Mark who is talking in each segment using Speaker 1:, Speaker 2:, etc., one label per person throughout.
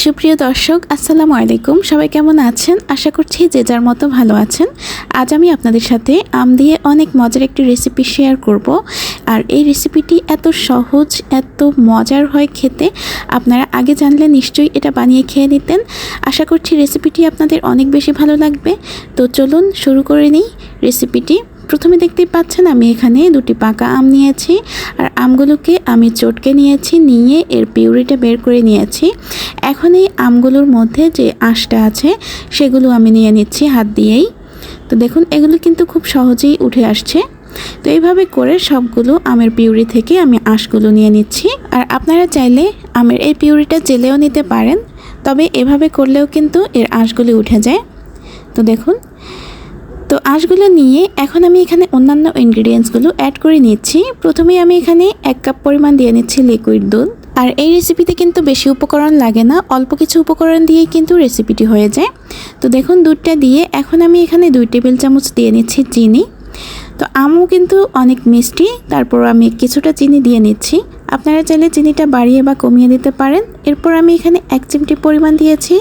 Speaker 1: সুপ্রিয় দর্শক, আসসালামু আলাইকুম। সবাই কেমন আছেন? আশা করছি যে যার মতো ভালো আছেন। আজ আমি আপনাদের সাথে আম দিয়ে অনেক মজার একটি রেসিপি শেয়ার করব। আর এই রেসিপিটি এত সহজ, এত মজার হয় খেতে, আপনারা আগে জানলে নিশ্চয়ই এটা বানিয়ে খেয়ে নিতেন। আশা করছি রেসিপিটি আপনাদের অনেক বেশি ভালো লাগবে। তো চলুন শুরু করে নিই রেসিপিটি প্রথমে দেখতেই পাচ্ছেন, আমি এখানে দুটি পাকা আম নিয়েছি। আর আমগুলোকে আমি চটকে নিয়েছি, নিয়ে এর পিউরিটা বের করে নিয়েছি। এখন এই আমগুলোর মধ্যে যে আঁশটা আছে, সেগুলো আমি নিয়ে নিচ্ছি হাত দিয়েই। তো দেখুন, এগুলো কিন্তু খুব সহজেই উঠে আসছে। তো এইভাবে করে সবগুলো আমের পিউরি থেকে আমি আঁশগুলো নিয়ে নিচ্ছি। আর আপনারা চাইলে আমের এই পিউরিটা জেলেও নিতে পারেন, তবে এভাবে করলেও কিন্তু এর আঁশগুলি উঠে যায়। তো দেখুন তো আঁশগুলো নিয়ে এখন আমি এখানে অন্যান্য ইনগ্রিডিয়েন্টসগুলো অ্যাড করে নিচ্ছি। প্রথমেই আমি এখানে এক কাপ পরিমাণ দিয়ে নিচ্ছি লিকুইড দুধ। আর এই রেসিপিতে কিন্তু বেশি উপকরণ লাগে না, অল্প কিছু উপকরণ দিয়েই কিন্তু রেসিপিটি হয়ে যায়। তো দেখুন, দুধটা দিয়ে এখন আমি এখানে দুই টেবিল চামচ দিয়ে নিচ্ছি চিনি। তো আমও কিন্তু অনেক মিষ্টি তারপর আমি কিছুটা চিনি দিয়ে নিচ্ছি। আপনারা চাইলে চিনিটা বাড়িয়ে বা কমিয়ে দিতে পারেন। এরপর আমি এখানে এক চিমটি পরিমাণ দিয়েছি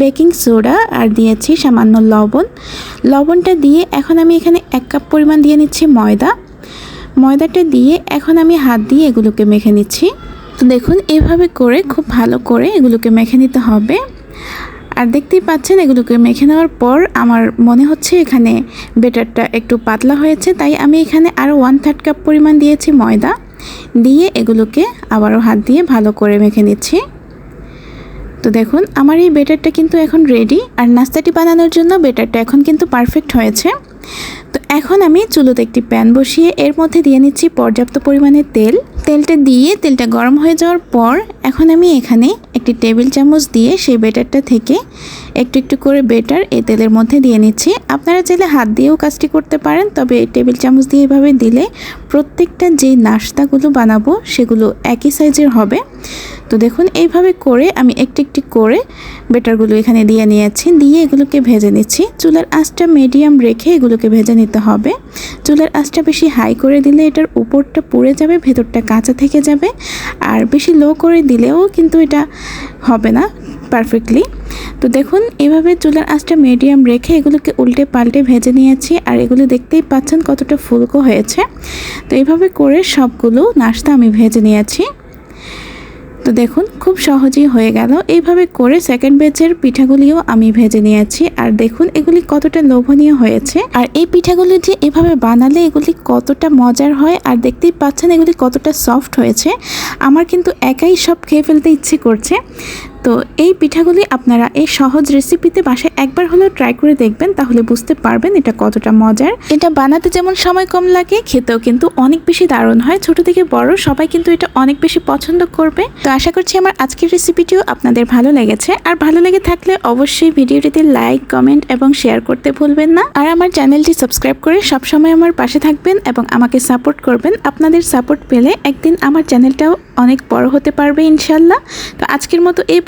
Speaker 1: বেকিং সোডা আর দিয়েছি সামান্য লবণ। লবণটা দিয়ে এখন আমি এখানে এক কাপ পরিমাণ দিয়ে নিচ্ছি ময়দা। ময়দাটা দিয়ে এখন আমি হাত দিয়ে এগুলোকে মেখে নিচ্ছি। তো দেখুন, এভাবে করে খুব ভালো করে এগুলোকে মেখে নিতে হবে। আর দেখতেই পাচ্ছেন, এগুলোকে মেখে নেওয়ার পর আমার মনে হচ্ছে এখানে বেটারটা একটু পাতলা হয়েছে, তাই আমি এখানে আরও ওয়ান থার্ড কাপ পরিমাণ দিয়েছি ময়দা। দিয়ে এগুলোকে আবারও হাত দিয়ে ভালো করে মেখে নিচ্ছি। তো দেখুন, আমার এই বেটারটা কিন্তু এখন রেডি আর নাস্তাটি বানানোর জন্য বেটারটা এখন কিন্তু পারফেক্ট হয়েছে। তো এখন আমি চুলোতে একটি প্যান বসিয়ে এর মধ্যে দিয়ে নিচ্ছি পর্যাপ্ত পরিমাণে তেল। তেলটা দিয়ে তেলটা গরম হয়ে যাওয়ার পর এখন আমি এখানে একটি টেবিল চামচ দিয়ে সেই বেটারটা থেকে একটু একটু করে বেটার এই তেলের মধ্যে দিয়ে নিচ্ছি। আপনারা চাইলে হাত দিয়েও কাজটি করতে পারেন, তবে টেবিল চামচ দিয়ে এভাবে দিলে প্রত্যেকটা যে নাস্তাগুলো বানাবো সেগুলো একই সাইজের হবে। তো দেখুন, এইভাবে করে আমি একটি একটি করে বেটারগুলো এখানে দিয়ে নিয়েছি। দিয়ে এগুলোকে ভেজে নিচ্ছি। চুলার আঁচটা মিডিয়াম রেখে এগুলোকে ভেজে নিতে হবে। চুলার আঁচটা বেশি হাই করে দিলে এটার উপরটা পুড়ে যাবে, ভেতরটা কাঁচা থেকে যাবে। আর বেশি লো করে দিলেও কিন্তু এটা হবে না পারফেক্টলি তো দেখুন, এভাবে চুলার আঁচটা মিডিয়াম রেখে এগুলোকে উল্টে পাল্টে ভেজে নিয়েছি। আর এগুলো দেখতেই পাচ্ছেন কতটা ফুলকো হয়েছে। তো এইভাবে করে সবগুলো নাস্তা আমি ভেজে নিয়েছি। তো দেখুন, খুব সহজেই হয়ে গেল। এইভাবে করে সেকেন্ড ব্যাচের পিঠাগুলিও আমি ভেজে নিয়েছি। আর দেখুন, এগুলি কতটা লোভনীয় হয়েছে। আর এই পিঠাগুলি যে এভাবে বানালে এগুলি কতটা মজার হয়, আর দেখতেই পাচ্ছেন এগুলি কতটা সফট হয়েছে। আমার কিন্তু একাই সব খেয়ে ফেলতে ইচ্ছে করছে। তো এই পিঠাগুলি আপনারা এই সহজ রেসিপিতে বাসায় একবার হলেও ট্রাই করে দেখবেন, তাহলে বুঝতে পারবেন এটা কতটা মজার। এটা বানাতে যেমন সময় কম লাগে, খেতেও কিন্তু অনেক বেশি দারুণ হয়। ছোট থেকে বড় সবাই কিন্তু এটা অনেক বেশি পছন্দ করবে। তো আশা করছি আমার আজকের রেসিপিটিও আপনাদের ভালো লেগেছে। আর ভালো লেগে থাকলে অবশ্যই ভিডিওটিতে লাইক কমেন্ট এবং শেয়ার করতে ভুলবেন না। আর আমার চ্যানেলটি সাবস্ক্রাইব করে সবসময় আমার পাশে থাকবেন এবং আমাকে সাপোর্ট করবেন। আপনাদের সাপোর্ট পেলে একদিন আমার চ্যানেলটাও অনেক বড় হতে পারবে ইনশাল্লাহ। তো আজকের মতো এই